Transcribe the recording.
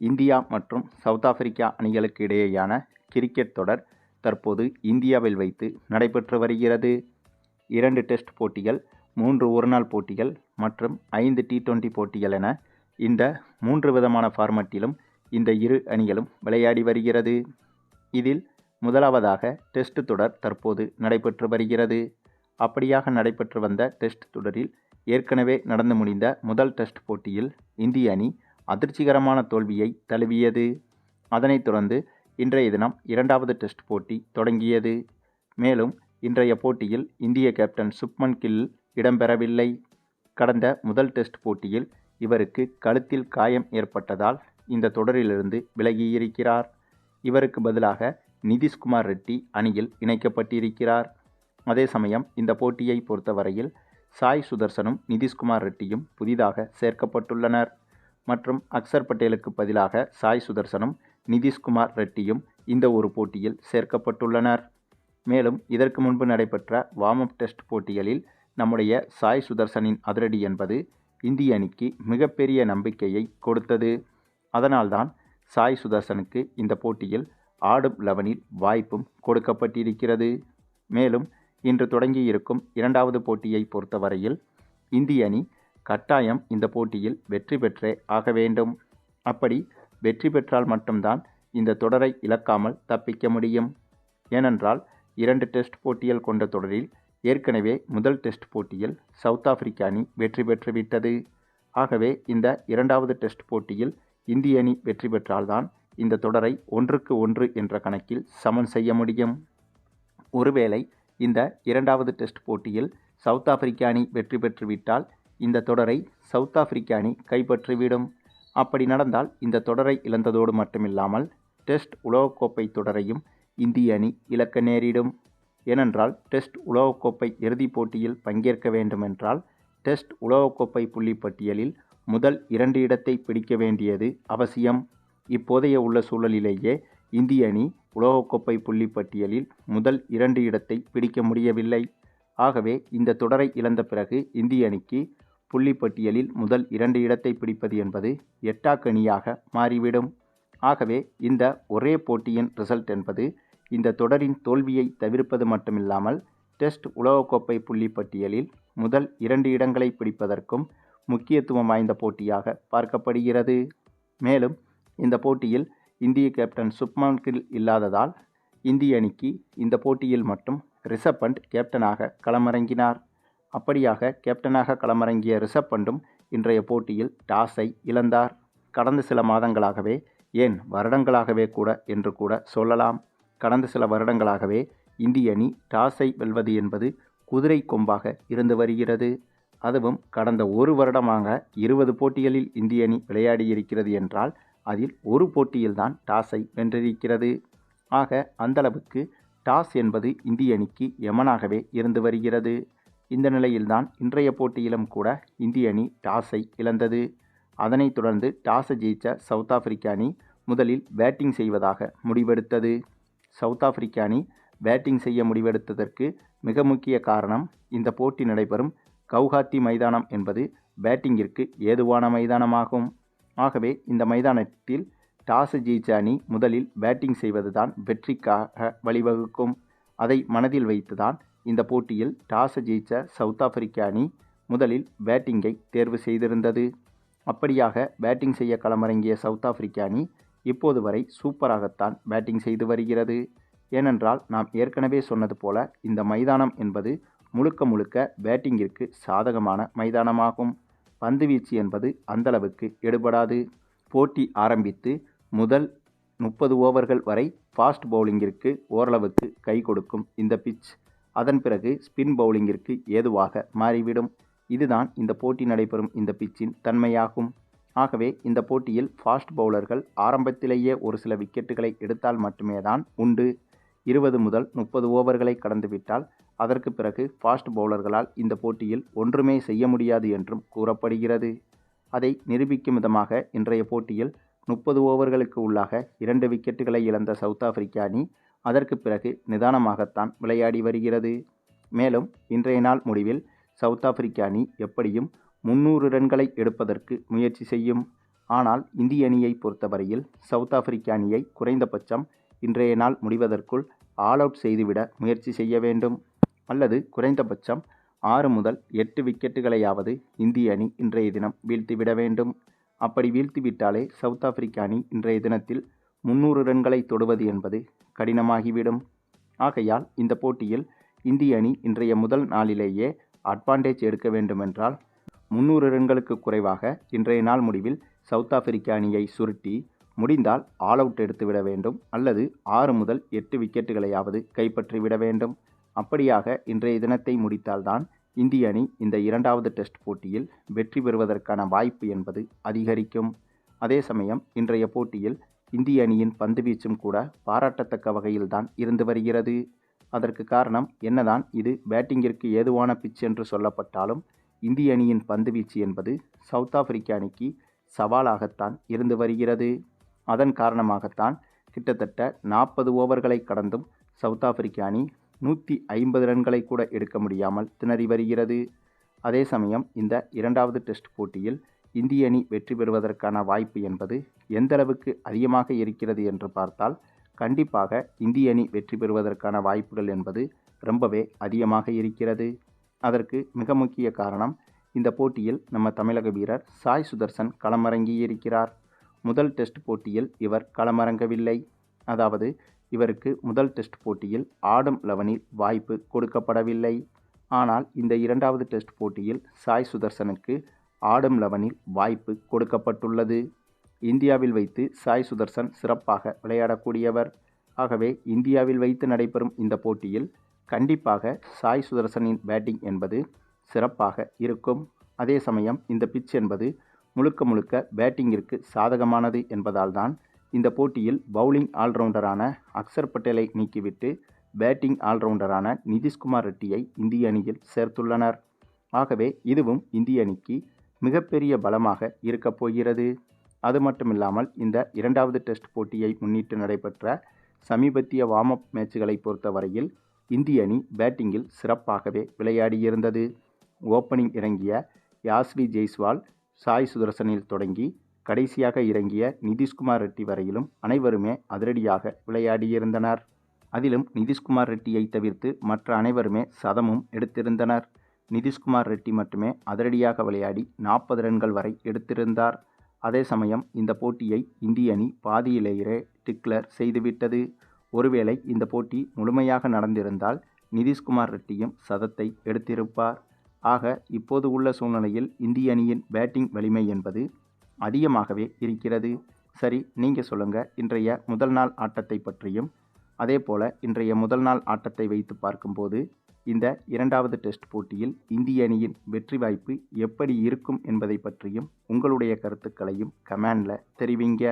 India மற்றும் south Africa அணிகளுக்கு இடையேயான கிரிக்கெட் தொடர் தற்போது இந்தியாவில் வைத்து நடைபெற்று வருகிறது. இரண்டு டெஸ்ட் போட்டிகள் மூன்று ஒருநாள் போட்டிகள் மற்றும் ஐந்து டி டுவெண்டி போட்டிகள் என இந்த மூன்று விதமான ஃபார்மட்டிலும் இந்த இரு அணிகளும் விளையாடி வருகிறது. இதில் முதலாவதாக டெஸ்ட் தொடர் தற்போது நடைபெற்று வருகிறது. அப்படியாக நடைபெற்று வந்த டெஸ்ட் தொடரில் ஏற்கனவே நடந்து முடிந்த முதல் டெஸ்ட் போட்டியில் இந்திய அணி அதிர்ச்சிகரமான தோல்வியை தழுவியது. அதனைத் தொடர்ந்து இன்றைய தினம் இரண்டாவது டெஸ்ட் போட்டி தொடங்கியது. மேலும் இன்றைய போட்டியில் இந்திய கேப்டன் சுப்மன் கில் இடம்பெறவில்லை. கடந்த முதல் டெஸ்ட் போட்டியில் இவருக்கு கழுத்தில் காயம் ஏற்பட்டதால் இந்த தொடரிலிருந்து விலகியிருக்கிறார். இவருக்கு பதிலாக நிதிஷ்குமார் ரெட்டி அணியில் இணைக்கப்பட்டிருக்கிறார். அதே சமயம் இந்த போட்டியை பொறுத்தவரையில் சாய் சுதர்சனும் நிதிஷ்குமார் ரெட்டியும் புதிதாக சேர்க்கப்பட்டுள்ளனர். மற்றும் அக்சர் பட்டேலுக்கு பதிலாக சாய் சுதர்சனும் நிதிஷ்குமார் ரெட்டியும் இந்த ஒரு போட்டியில் சேர்க்கப்பட்டுள்ளனர். மேலும் இதற்கு முன்பு நடைபெற்ற வார்ம் அப் டெஸ்ட் போட்டிகளில் நம்முடைய சாய் சுதர்சனின் அதிரடி என்பது இந்திய அணிக்கு மிகப்பெரிய நம்பிக்கையை கொடுத்தது. அதனால்தான் சாய் சுதர்சனுக்கு இந்த போட்டியில் ஆடும் லெவனில் வாய்ப்பும் கொடுக்கப்பட்டிருக்கிறது. மேலும் இன்று தொடங்கியிருக்கும் இரண்டாவது போட்டியை பொறுத்தவரையில் இந்திய அணி கட்டாயம் இந்த போட்டியில் வெற்றி பெற்றே ஆக வேண்டும். அப்படி வெற்றி பெற்றால் மட்டும்தான் இந்த தொடரை இழக்காமல் தப்பிக்க முடியும். ஏனென்றால் இரண்டு டெஸ்ட் போட்டிகள் கொண்ட தொடரில் ஏற்கனவே முதல் டெஸ்ட் போட்டியில் சவுத் ஆப்பிரிக்க அணி வெற்றி பெற்றுவிட்டது ஆகவே இந்த இரண்டாவது டெஸ்ட் போட்டியில் இந்திய அணி வெற்றி பெற்றால்தான் இந்த தொடரை ஒன்றுக்கு ஒன்று என்ற கணக்கில் சமன் செய்ய முடியும். ஒருவேளை இந்த இரண்டாவது டெஸ்ட் போட்டியில் சவுத் ஆப்பிரிக்க அணி வெற்றி பெற்றுவிட்டால் இந்த தொடரை சவுத் ஆப்பிரிக்க அணி கைப்பற்றிவிடும். அப்படி நடந்தால் இந்த தொடரை இழந்ததோடு மட்டுமில்லாமல் டெஸ்ட் உலகக்கோப்பை தொடரையும் இந்திய அணி இழக்க நேரிடும். ஏனென்றால் டெஸ்ட் உலகக்கோப்பை இறுதிப் போட்டியில் பங்கேற்க வேண்டுமென்றால் டெஸ்ட் உலகக்கோப்பை புள்ளிப்பட்டியலில் முதல் இரண்டு இடத்தை பிடிக்க வேண்டியது அவசியம். இப்போதைய உள்ள சூழலிலேயே இந்திய அணி உலகக்கோப்பை புள்ளிப்பட்டியலில் முதல் இரண்டு இடத்தை பிடிக்க முடியவில்லை. ஆகவே இந்த தொடரை இழந்த பிறகு இந்திய அணிக்கு புள்ளிப்பட்டியலில் முதல் இரண்டு இடத்தை பிடிப்பது என்பது எட்டாக்கணியாக மாறிவிடும். ஆகவே இந்த ஒரே போட்டியின் ரிசல்ட் என்பது இந்த தொடரின் தோல்வியை தவிர்ப்பது மட்டுமில்லாமல் டெஸ்ட் உலகக்கோப்பை புள்ளி பட்டியலில் முதல் இரண்டு இடங்களை பிடிப்பதற்கும் முக்கியத்துவம் வாய்ந்த போட்டியாக பார்க்கப்படுகிறது. மேலும் இந்த போட்டியில் இந்திய கேப்டன் சுப்மான் கில் இல்லாததால் இந்திய அணிக்கு இந்த போட்டியில் மட்டும் ரிஷப் பண்ட் கேப்டனாக களமிறங்கினார். அப்படியாக கேப்டனாக களமிறங்கிய ரிஷப் பண்டும் இன்றைய போட்டியில் டாஸை இழந்தார். கடந்த சில மாதங்களாகவே ஏன் வருடங்களாகவே கூட என்று கூட சொல்லலாம். கடந்த சில வருடங்களாகவே இந்திய அணி டாஸை வெல்வது என்பது குதிரை கொம்பாக இருந்து வருகிறது. அதுவும் கடந்த ஒரு வருடமாக இருபது போட்டிகளில் இந்திய அணி விளையாடியிருக்கிறது என்றால் அதில் ஒரு போட்டியில்தான் டாஸை வென்றிருக்கிறது. ஆக அந்தளவுக்கு டாஸ் என்பது இந்திய அணிக்கு யமனாகவே இருந்து வருகிறது. இந்த நிலையில்தான் இன்றைய போட்டியிலும் கூட இந்திய அணி டாஸை இழந்தது. அதனைத் தொடர்ந்து டாஸை ஜெயித்த சவுத் ஆப்பிரிக்க அணி முதலில் பேட்டிங் செய்வதாக முடிவெடுத்தது. சவுத் ஆப்பிரிக்க அணி பேட்டிங் செய்ய முடிவெடுத்ததற்கு மிக முக்கிய காரணம் இந்த போட்டி நடைபெறும் கவுஹாத்தி மைதானம் என்பது பேட்டிங்கிற்கு ஏதுவான மைதானமாகும். ஆகவே இந்த மைதானத்தில் டாஸ் ஜெயிச்ச அணி முதலில் பேட்டிங் செய்வதுதான் வெற்றிக்காக வழிவகுக்கும். அதை மனதில் வைத்துதான் இந்த போட்டியில் டாஸ் ஜெயிச்ச சவுத் ஆப்பிரிக்க அணி முதலில் பேட்டிங்கை தேர்வு செய்திருந்தது. அப்படியாக பேட்டிங் செய்ய களமிறங்கிய சவுத் ஆப்பிரிக்க அணி இப்போது வரை சூப்பராகத்தான் பேட்டிங் செய்து வருகிறது. ஏனென்றால் நாம் ஏற்கனவே சொன்னது போல இந்த மைதானம் என்பது முழுக்க முழுக்க பேட்டிங்கிற்கு சாதகமான மைதானமாகும். பந்துவீச்சு என்பது அந்தளவுக்கு எடுபடாது. போட்டி ஆரம்பித்து முதல் முப்பது ஓவர்கள் வரை ஃபாஸ்ட் பவுலிங்கிற்கு ஓரளவுக்கு கை கொடுக்கும் இந்த பிட்ச் அதன் பிறகு ஸ்பின் பவுலிங்கிற்கு ஏதுவாக மாறிவிடும். இதுதான் இந்த போட்டி நடைபெறும் இந்த பிச்சின் தன்மையாகும். ஆகவே இந்த போட்டியில் ஃபாஸ்ட் பவுலர்கள் ஆரம்பத்திலேயே ஒரு சில விக்கெட்டுகளை எடுத்தால் மட்டுமே தான் உண்டு. இருபது முதல் முப்பது ஓவர்களை கடந்துவிட்டால் அதற்கு பிறகு ஃபாஸ்ட் பவுலர்களால் இந்த போட்டியில் ஒன்றுமே செய்ய முடியாது என்றும் கூறப்படுகிறது. அதை நிரூபிக்கும் விதமாக இன்றைய போட்டியில் முப்பது ஓவர்களுக்கு உள்ளாக இரண்டு விக்கெட்டுகளை இழந்த சவுத் ஆப்பிரிக்க அணி அதற்கு பிறகு நிதானமாகத்தான் விளையாடி வருகிறது. மேலும் இன்றைய நாள் முடிவில் சவுத் ஆப்பிரிக்க அணி எப்படியும் முன்னூறு ரன்களை எடுப்பதற்கு முயற்சி செய்யும். ஆனால் இந்திய அணியை பொறுத்தவரையில் சவுத் ஆப்பிரிக்க அணியை குறைந்தபட்சம் இன்றைய நாள் முடிவதற்குள் ஆல் அவுட் செய்துவிட முயற்சி செய்ய வேண்டும். அல்லது குறைந்தபட்சம் ஆறு முதல் எட்டு விக்கெட்டுகளையாவது இந்திய அணி இன்றைய தினம் வீழ்த்திவிட வேண்டும். அப்படி வீழ்த்திவிட்டாலே சவுத் ஆப்பிரிக்க அணி இன்றைய தினத்தில் முன்னூறு ரன்களை தொடுவது என்பது கடினமாகிவிடும். ஆகையால் இந்த போட்டியில் இந்திய அணி இன்றைய முதல் நாளிலேயே அட்வான்டேஜ் எடுக்க வேண்டுமென்றால் முன்னூறு ரன்களுக்கு குறைவாக இன்றைய நாள் முடிவில் சவுத் ஆப்பிரிக்க அணியை சுருட்டி முடிந்தால் ஆல் அவுட் எடுத்துவிட வேண்டும் அல்லது ஆறு முதல் எட்டு விக்கெட்டுகளையாவது கைப்பற்றிவிட வேண்டும். அப்படியாக இன்றைய தினத்தை முடித்தால்தான் இந்திய அணி இந்த இரண்டாவது டெஸ்ட் போட்டியில் வெற்றி பெறுவதற்கான வாய்ப்பு என்பது அதிகரிக்கும். அதே சமயம் இன்றைய போட்டியில் இந்திய அணியின் பந்துவீச்சும் கூட பாராட்டத்தக்க வகையில்தான் இருந்து வருகிறது. அதற்கு காரணம் என்னதான் இது பேட்டிங்கிற்கு ஏதுவான பிச் என்று சொல்லப்பட்டாலும் இந்திய அணியின் பந்துவீச்சு என்பது சவுத் ஆப்பிரிக்க அணிக்கு சவாலாகத்தான் இருந்து வருகிறது. அதன் காரணமாகத்தான் கிட்டத்தட்ட நாற்பது ஓவர்களை கடந்தும் சவுத் ஆப்பிரிக்க அணி நூற்றி ஐம்பது ரன்களை கூட எடுக்க முடியாமல் திணறி வருகிறது. அதே சமயம் இந்த இரண்டாவது டெஸ்ட் போட்டியில் இந்திய அணி வெற்றி பெறுவதற்கான வாய்ப்பு என்பது எந்த அளவுக்கு அதிகமாக இருக்கிறது என்று பார்த்தால் கண்டிப்பாக இந்திய அணி வெற்றி பெறுவதற்கான வாய்ப்புகள் என்பது ரொம்பவே அதிகமாக இருக்கிறது. அதற்கு மிக முக்கிய காரணம் இந்த போட்டியில் நம்ம தமிழக வீரர் சாய் சுதர்சன் களமிறங்கியிருக்கிறார் முதல் டெஸ்ட் போட்டியில் இவர் களமிறங்கவில்லை. அதாவது இவருக்கு முதல் டெஸ்ட் போட்டியில் ஆடும் லெவனில் வாய்ப்பு கொடுக்கப்படவில்லை. ஆனால் இந்த இரண்டாவது டெஸ்ட் போட்டியில் சாய் சுதர்சனுக்கு ஆடும் லெவனில் வாய்ப்பு கொடுக்கப்பட்டுள்ளது. இந்தியாவில் வைத்து சாய் சுதர்சன் சிறப்பாக விளையாடக்கூடியவர். ஆகவே இந்தியாவில் வைத்து நடைபெறும் இந்த போட்டியில் கண்டிப்பாக சாய் சுதர்சனின் பேட்டிங் என்பது சிறப்பாக இருக்கும். அதே சமயம் இந்த பிட்ச் என்பது முழுக்க முழுக்க பேட்டிங்கிற்கு சாதகமானது என்பதால் தான் இந்த போட்டியில் பவுலிங் ஆல்ரவுண்டரான அக்சர் பட்டேலை நீக்கிவிட்டு பேட்டிங் ஆல்ரவுண்டரான நிதிஷ்குமார் ரெட்டியை இந்திய அணியில் சேர்த்துள்ளனர். ஆகவே இதுவும் இந்திய அணிக்கு மிகப்பெரிய பலமாக இருக்கப் போகிறது. அது மட்டுமில்லாமல் இந்த இரண்டாவது டெஸ்ட் போட்டியை முன்னிட்டு நடைபெற்ற சமீபத்திய வார்ம் அப் மேட்சுகளை பொறுத்தவரையில் இந்திய அணி பேட்டிங்கில் சிறப்பாகவே விளையாடியிருந்தது. ஓப்பனிங் இறங்கிய யாஸ்வி ஜெய்ஸ்வால் சாய் சுதர்சனில் தொடங்கி கடைசியாக இறங்கிய நிதிஷ்குமார் ரெட்டி வரையிலும் அனைவருமே அதிரடியாக விளையாடியிருந்தனர். அதிலும் நிதிஷ்குமார் ரெட்டியை தவிர்த்து மற்ற அனைவருமே சதமும் எடுத்திருந்தனர். நிதிஷ்குமார் ரெட்டி மட்டுமே அதிரடியாக விளையாடி நாற்பது ரன்கள் வரை எடுத்திருந்தார். அதே சமயம் இந்த போட்டியை இந்திய அணி பாதியிலேயே டிக்ளர் செய்துவிட்டது. ஒருவேளை இந்த போட்டி முழுமையாக நடந்திருந்தால் நிதிஷ்குமார் ரெட்டியும் சதத்தை எடுத்திருப்பார். ஆக இப்போது உள்ள சூழ்நிலையில் இந்திய அணியின் பேட்டிங் வலிமை என்பது அதிகமாகவே இருக்கிறது. சரி நீங்கள் சொல்லுங்கள் இன்றைய முதல் நாள் ஆட்டத்தை பற்றியும் அதே போல் இன்றைய முதல் நாள் ஆட்டத்தை வைத்து பார்க்கும்போது இந்த இரண்டாவது டெஸ்ட் போட்டியில் இந்திய அணியின் வெற்றி வாய்ப்பு எப்படி இருக்கும் என்பதை பற்றியும் உங்களுடைய கருத்துக்களையும் கமெண்டில் தெரிவிங்க.